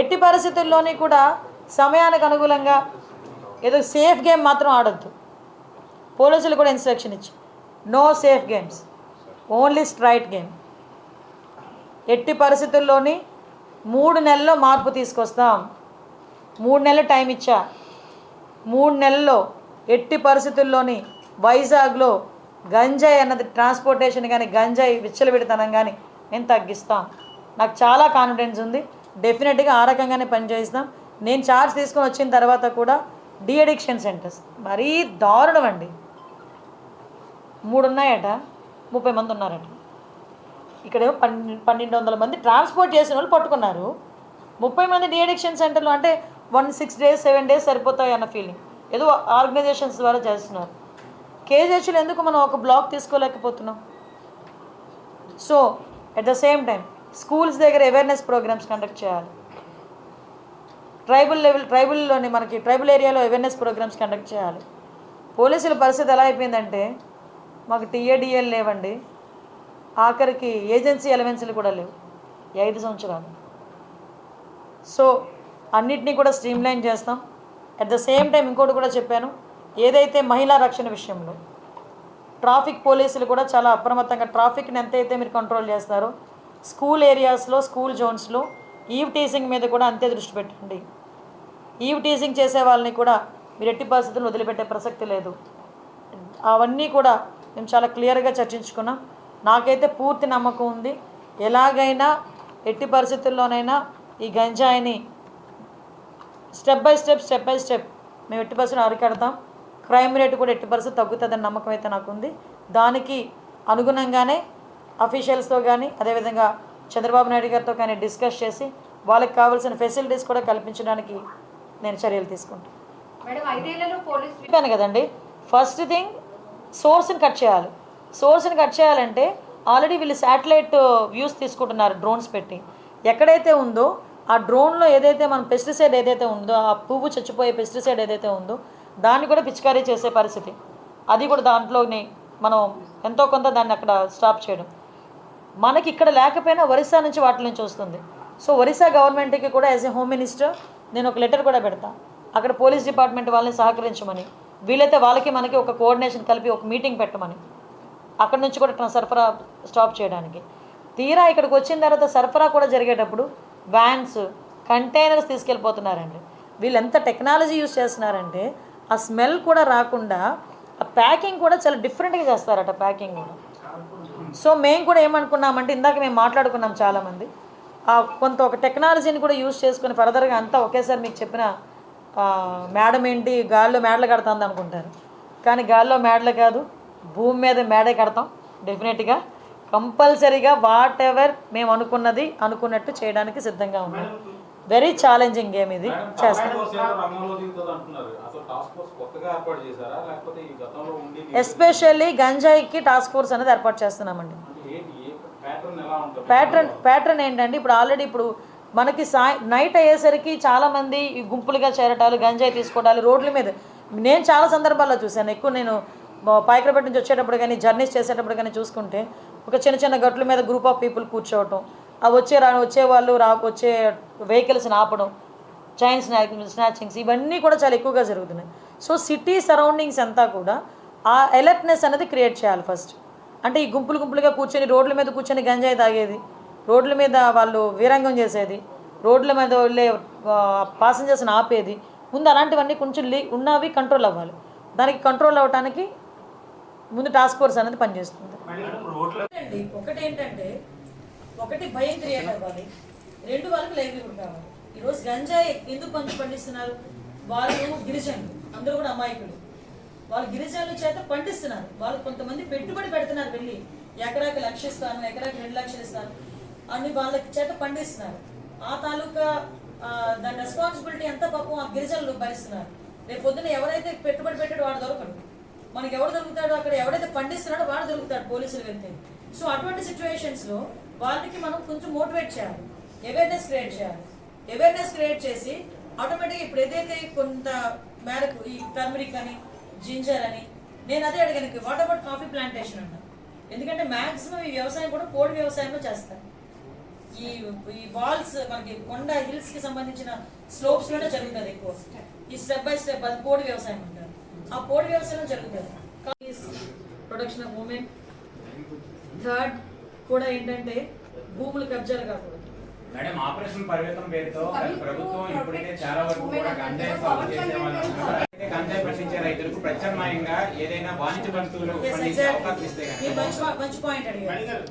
ఎట్టి పరిస్థితుల్లోని కూడా సమయానికి అనుకూలంగా ఏదో సేఫ్ గేమ్ మాత్రం ఆడొద్దు. పోలీసులు కూడా ఇన్స్ట్రక్షన్ ఇచ్చి no safe games only straight game ఎట్టి పరిస్థితుల్లోని మూడు నెలల్లో మార్పు తీసుకొస్తాం. మూడు నెలలు టైం ఇచ్చా. మూడు నెలల్లో ఎట్టి పరిస్థితుల్లోని వైజాగ్లో గంజాయి అన్నది ట్రాన్స్పోర్టేషన్ కానీ గంజాయి విచ్చలవిడితనం కానీ నేను తగ్గిస్తాం. నాకు చాలా కాన్ఫిడెన్స్ ఉంది. డెఫినెట్గా ఆ రకంగానే పనిచేస్తాం నేను చార్జ్ తీసుకొని వచ్చిన తర్వాత కూడా డి అడిక్షన్ సెంటర్స్ మరీ దారుణం అండి. మూడు ఉన్నాయట ముప్పై మంది ఉన్నారట. ఇక్కడేమో పన్నెండు పన్నెండు వందల మంది ట్రాన్స్పోర్ట్ చేసిన వాళ్ళు పట్టుకున్నారు. ముప్పై మంది డి అడిక్షన్ అంటే one six days seven days సరిపోతాయి అన్న ఫీలింగ్ ఏదో ఆర్గనైజేషన్స్ ద్వారా చేస్తున్నారు. కేజీహెచ్లో ఎందుకు మనం ఒక block తీసుకోలేకపోతున్నాం? So at the same time schools దగ్గర అవేర్నెస్ ప్రోగ్రామ్స్ కండక్ట్ చేయాలి. ట్రైబల్ లెవెల్ ట్రైబల్లోని మనకి ట్రైబల్ ఏరియాలో అవేర్నెస్ ప్రోగ్రామ్స్ కండక్ట్ చేయాలి. పోలీసుల పరిస్థితి ఎలా అయిపోయిందంటే మాకు టీఏడిఎల్ లేవండి. ఆఖరికి ఏజెన్సీ ఎలవెన్స్లు కూడా లేవు. ఐదు సంవత్సరాలు. సో అన్నిటినీ కూడా స్ట్రీమ్లైన్ చేస్తాం. అట్ ద సేమ్ టైం ఇంకోటి కూడా చెప్పాను. ఏదైతే మహిళా రక్షణ విషయంలో ట్రాఫిక్ పోలీసులు కూడా చాలా అప్రమత్తంగా ట్రాఫిక్ని ఎంతైతే మీరు కంట్రోల్ చేస్తారో స్కూల్ ఏరియాస్లో స్కూల్ జోన్స్లో ఈవ్ టీసింగ్ మీద కూడా అంతే దృష్టి పెట్టండి. ఈవ్ టీసింగ్ చేసే వాళ్ళని కూడా మీరు ఎట్టి పరిస్థితులు వదిలిపెట్టే ప్రసక్తి లేదు. అవన్నీ కూడా మేము చాలా క్లియర్గా చర్చించుకున్నాం. నాకైతే పూర్తి నమ్మకం ఉంది. ఎలాగైనా ఎట్టి పరిస్థితుల్లోనైనా ఈ గంజాయిని step by step step by step మేము ఎట్టి పరిస్థితులు అరికడతాం. క్రైమ్ రేట్ కూడా ఎట్టి పరిస్థితి తగ్గుతుందని నమ్మకం అయితే నాకు ఉంది దానికి అనుగుణంగానే అఫీషియల్స్తో కానీ అదేవిధంగా చంద్రబాబు నాయుడు గారితో కానీ డిస్కస్ చేసి వాళ్ళకి కావాల్సిన ఫెసిలిటీస్ కూడా కల్పించడానికి నేను చర్యలు తీసుకుంటాను. చెప్పాను కదండి ఫస్ట్ థింగ్ సోర్స్ని కట్ చేయాలి. సోర్స్ని కట్ చేయాలంటే ఆల్రెడీ వీళ్ళు శాటిలైట్ వ్యూస్ తీసుకుంటున్నారు డ్రోన్స్ పెట్టి. ఎక్కడైతే ఉందో ఆ డ్రోన్లో ఏదైతే మన పెస్టిసైడ్ ఏదైతే ఉందో ఆ పువ్వు చచ్చిపోయే పెస్టిసైడ్ ఏదైతే ఉందో దాన్ని కూడా పిచికారీ చేసే పరిస్థితి. అది కూడా దాంట్లోని మనం ఎంతో కొంత దాన్ని అక్కడ స్టాప్ చేయడం. మనకి ఇక్కడ లేకపోయినా ఒరిస్సా నుంచి వాటి నుంచి వస్తుంది. సో ఒరిస్సా గవర్నమెంట్కి కూడా యాజ్ ఏ హోమ్ మినిస్టర్ నేను ఒక లెటర్ కూడా పెడతా. అక్కడ పోలీస్ డిపార్ట్మెంట్ వాళ్ళని సహకరించమని వీలైతే వాళ్ళకి మనకి ఒక కోఆర్డినేషన్ కలిపి ఒక మీటింగ్ పెట్టమని అక్కడ నుంచి కూడా ట్రా- సరఫరా స్టాప్ చేయడానికి. తీరా ఇక్కడికి వచ్చిన తర్వాత సరఫరా కూడా జరిగేటప్పుడు వ్యాన్స్ కంటైనర్స్ తీసుకెళ్ళిపోతున్నారండి. వీళ్ళు ఎంత టెక్నాలజీ యూస్ చేస్తున్నారంటే ఆ స్మెల్ కూడా రాకుండా ఆ ప్యాకింగ్ కూడా చాలా డిఫరెంట్గా చేస్తారట ప్యాకింగ్ కూడా. సో మేము కూడా ఏమనుకున్నామంటే ఇందాక మేము మాట్లాడుకున్నాం చాలామంది ఆ కొంత ఒక టెక్నాలజీని కూడా యూజ్ చేసుకుని ఫర్దర్గా అంతా ఒకేసారి మీకు చెప్పిన మేడం ఏంటి గాల్లో మేడలు కడుతుంది అనుకుంటారు. కానీ గాల్లో మేడలు కాదు భూమి మీద మేడే కడతాం డెఫినెట్గా. కంపల్సరీగా వాట్ ఎవర్ మేము అనుకున్నది అనుకున్నట్టు చేయడానికి సిద్ధంగా ఉన్నాం. వెరీ ఛాలెంజింగ్ గేమ్ ఇది. చేస్తాం ఎస్పెషల్లీ గంజాయికి టాస్క్ ఫోర్స్ అనేది ఏర్పాటు చేస్తున్నామండి. ప్యాటర్న్ ప్యాటర్న్ ఏంటంటే ఇప్పుడు ఆల్రెడీ ఇప్పుడు మనకి సాయ నైట్ అయ్యేసరికి చాలామంది ఈ గుంపులుగా చేరటాలు గంజాయి తీసుకోవడాలు రోడ్ల మీద. నేను చాలా సందర్భాల్లో చూశాను. ఎక్కువ నేను పాయకరపేట నుంచి వచ్చేటప్పుడు కానీ జర్నీస్ చేసేటప్పుడు కానీ చూసుకుంటే ఒక చిన్న చిన్న గట్ల మీద గ్రూప్ ఆఫ్ పీపుల్ కూర్చోవటం వచ్చే రా వచ్చే వాళ్ళు రా వచ్చే వెహికల్స్ని ఆపడం చైన్ స్నాక్ స్నాచింగ్స్ ఇవన్నీ కూడా చాలా ఎక్కువగా జరుగుతున్నాయి. సో సిటీ సరౌండింగ్స్ అంతా కూడా ఆ అలర్ట్నెస్ అనేది క్రియేట్ చేయాలి ఫస్ట్ అంటే ఈ గుంపులు గుంపులుగా కూర్చొని రోడ్ల మీద కూర్చొని గంజాయి తాగేది రోడ్ల మీద వాళ్ళు వీరంగం చేసేది రోడ్ల మీద వెళ్ళే పాసెంజర్స్ని ఆపేది. ముందు అలాంటివన్నీ కొంచెం లీ ఉన్నవి కంట్రోల్ అవ్వాలి. దానికి కంట్రోల్ అవ్వడానికి ముందు టాస్క్ ఫోర్స్ అనేది పనిచేస్తుంది. అండి ఒకటి భయం క్రియేట్ అవ్వాలి. రెండు వాళ్ళకి లైవ్లీహుడ్ కావాలి. ఈరోజు గంజాయి ఎందుకు పంచి పండిస్తున్నారు? వాళ్ళు గిరిజనులు. అందరూ కూడా అమాయకులు. వాళ్ళు గిరిజనుల చేత పండిస్తున్నారు. వాళ్ళు కొంతమంది పెట్టుబడి పెడుతున్నారు వెళ్ళి. ఎకరాకి లక్ష ఇస్తాను ఎకరాకి రెండు లక్షలు ఇస్తాను అని వాళ్ళకి చేత పండిస్తున్నారు. ఆ తాలూకా దాని రెస్పాన్సిబిలిటీ ఎంత పాపం ఆ గిరిజనులు భరిస్తున్నారు. రేపు పొద్దున ఎవరైతే పెట్టుబడి పెట్టాడో వాడు దొరకడు. మనకి ఎవరు దొరుకుతాడో అక్కడ ఎవడైతే పండిస్తున్నాడో వాడు దొరుకుతాడు పోలీసులు వెళ్తే. సో అటువంటి సిచ్యువేషన్స్లో వాళ్ళకి మనం కొంచెం మోటివేట్ చేయాలి. అవేర్నెస్ క్రియేట్ చేయాలి. అవేర్నెస్ క్రియేట్ చేసి ఆటోమేటిక్గా ఇప్పుడు ఏదైతే కొంత మేరకు ఈ టర్మరిక్ అని జింజర్ అని నేను అదే అడిగాను వాట్ అబౌట్ కాఫీ ప్లాంటేషన్ అన్న ఎందుకంటే మ్యాక్సిమం ఈ వ్యవసాయం కూడా కోడి వ్యవసాయంలో చేస్తారు. ఈ ఈ వాల్స్ మనకి కొండ హిల్స్కి సంబంధించిన స్లోప్స్లోనే జరుగుతుంది ఎక్కువ. ఈ స్టెప్ బై స్టెప్ అది కోడి వ్యవసాయం అంటారు. ఆ కోడి వ్యవసాయం జరుగుతుంది. ప్రొడక్షన్ ఆఫ్ ఉమెన్ థర్డ్ కూడా ఏంటంటే భూములు కబ్జాలు కాకూడదు. మేడం ఆపరేషన్ పరిమితం పేరుతో ప్రభుత్వం ఇప్పటికే చాలా వరకు కూడా గంజాయి సాగు చేసే వాళ్ళు గంజాయి పండించే రైతులకు ప్రత్యామ్నాయంగా ఏదైనా వాణిజ్య పండించే exactly. అవకాశం ఇస్తే మంచి కనుక మంచి పాయింట్ అడిగారు.